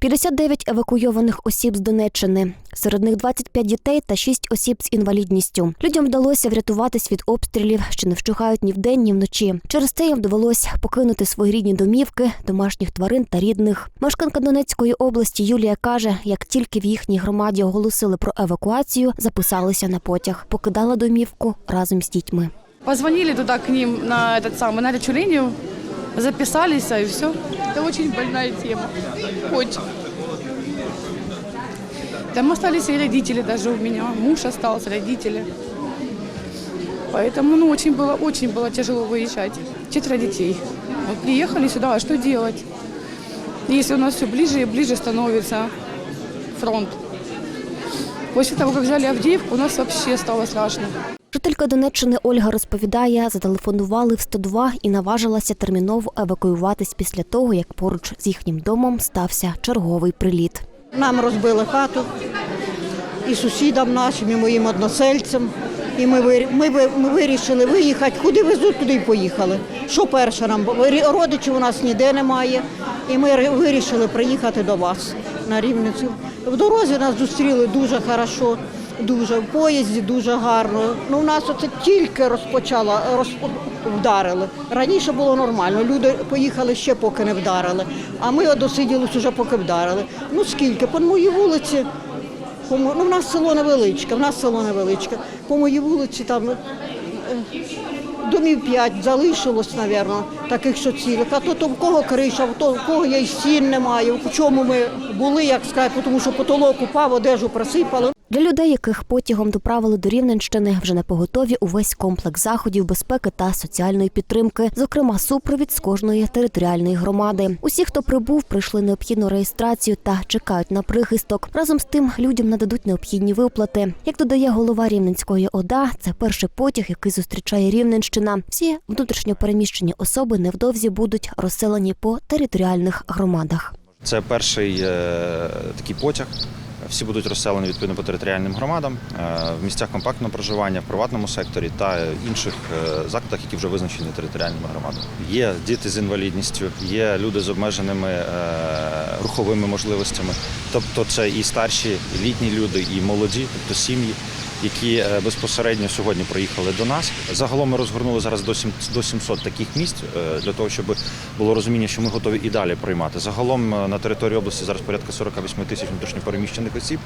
59 евакуйованих осіб з Донеччини. Серед них 25 дітей та 6 осіб з інвалідністю. Людям вдалося врятуватись від обстрілів, що не вщухають ні вдень, ні вночі. Через це їм довелось покинути свої рідні домівки, домашніх тварин та рідних. Мешканка Донецької області Юлія каже, як тільки в їхній громаді оголосили про евакуацію, записалися на потяг, покидала домівку разом з дітьми. Позвонили туда к ним на этот самый, на горячую линию, записались, и все. Это очень больная тема. Очень. Там остались и родители даже у меня. Муж остался, родители. Поэтому ну, очень, было, очень было тяжело выезжать. Четверо детей. Вот приехали сюда, а что делать? Если у нас все ближе и ближе становится фронт. После того, как взяли Авдеевку, у нас вообще стало страшно. Жителька Донеччини Ольга розповідає, зателефонували в 102 і наважилася терміново евакуюватись після того, як поруч з їхнім домом стався черговий приліт. Нам розбили хату і сусідам нашим, і моїм односельцям. І ми, ми, ми вирішили виїхати. Куди везуть, туди й поїхали. Що перше нам? Родичів у нас ніде немає. І ми вирішили приїхати до вас на Рівницю. В дорозі нас зустріли дуже хорошо, дуже в поїзді, дуже гарно. Ну, у нас оце тільки розпочало, роз... вдарили. Раніше було нормально. Люди поїхали ще поки не вдарили. А ми досиділись уже поки вдарили. Ну скільки? По моїй вулиці. Ну, в нас село невеличке, в нас село невеличке. По моїй вулиці там е, домів п'ять залишилось, мабуть, таких, що цілих. А то, то в кого криша, то в кого є стін немає. В чому ми були, як сказати, тому що потолок упав, одежу присипали. Для людей, яких потягом доправили до Рівненщини, вже на поготові увесь комплекс заходів безпеки та соціальної підтримки, зокрема супровід з кожної територіальної громади. Усі, хто прибув, пройшли необхідну реєстрацію та чекають на прихисток. Разом з тим людям нададуть необхідні виплати. Як додає голова Рівненської ОДА, це перший потяг, який зустрічає Рівненщина. Всі внутрішньо переміщені особи невдовзі будуть розселені по територіальних громадах. Це перший е, такий потяг. Всі будуть розселені відповідно по територіальним громадам е, в місцях компактного проживання, в приватному секторі та інших е, закладах, які вже визначені територіальними громадами. Є діти з інвалідністю, є люди з обмеженими е, руховими можливостями. Тобто це і старші, і літні люди, і молоді, тобто сім'ї, які е, безпосередньо сьогодні приїхали до нас. Загалом ми розгорнули зараз до сім- до 700 таких місць е, для того, щоб було розуміння, що ми готові і далі приймати. Загалом е, на території області зараз порядка 48 тисяч внутрішньопереміщених осіб,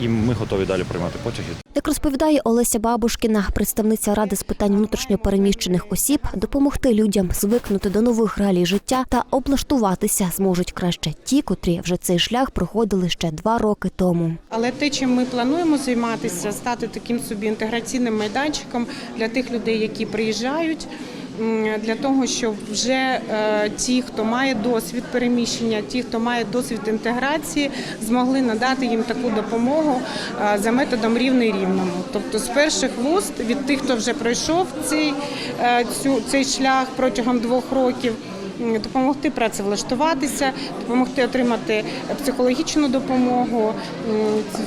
і ми готові далі приймати потяги. Як розповідає Олеся Бабушкіна, представниця ради з питань внутрішньопереміщених осіб, допомогти людям звикнути до нових реалій життя та облаштуватися зможуть краще ті, котрі вже цей шлях проходили ще два роки тому. Але те, чим ми плануємо займатися, стати таким собі інтеграційним майданчиком для тих людей, які приїжджають. Для того, щоб вже е, ті, хто має досвід переміщення, ті, хто має досвід інтеграції, змогли надати їм таку допомогу е, за методом рівний рівному. Тобто з перших вуст від тих, хто вже пройшов цей, е, цей шлях протягом двох років, допомогти працевлаштуватися, допомогти отримати психологічну допомогу.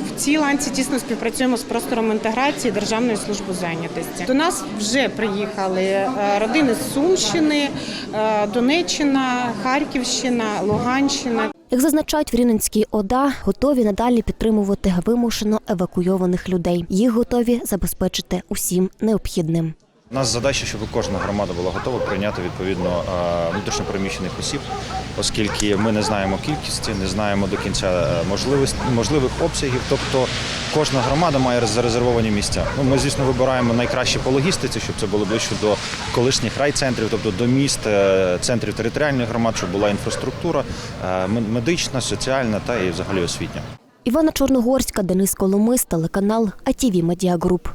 В цій ланці тісно співпрацюємо з простором інтеграції Державної служби зайнятості. До нас вже приїхали е, родини з Сумщини, е, Донеччина, Харківщина, Луганщина. Як зазначають в Рівненській ОДА, готові надалі підтримувати вимушено евакуйованих людей. Їх готові забезпечити усім необхідним. У нас задача, щоб кожна громада була готова прийняти відповідно е, внутрішньопереміщених осіб, оскільки ми не знаємо кількості, не знаємо до кінця е, можливих обсягів. Тобто кожна громада має зарезервовані місця. Ну ми, звісно, вибираємо найкраще по логістиці, щоб це було ближче до колишніх райцентрів, тобто до міст, е, центрів територіальних громад, щоб була інфраструктура медична, соціальна та і взагалі освітня. Івана Чорногорська, Денис Коломис, телеканал АТВ Медіа Груп.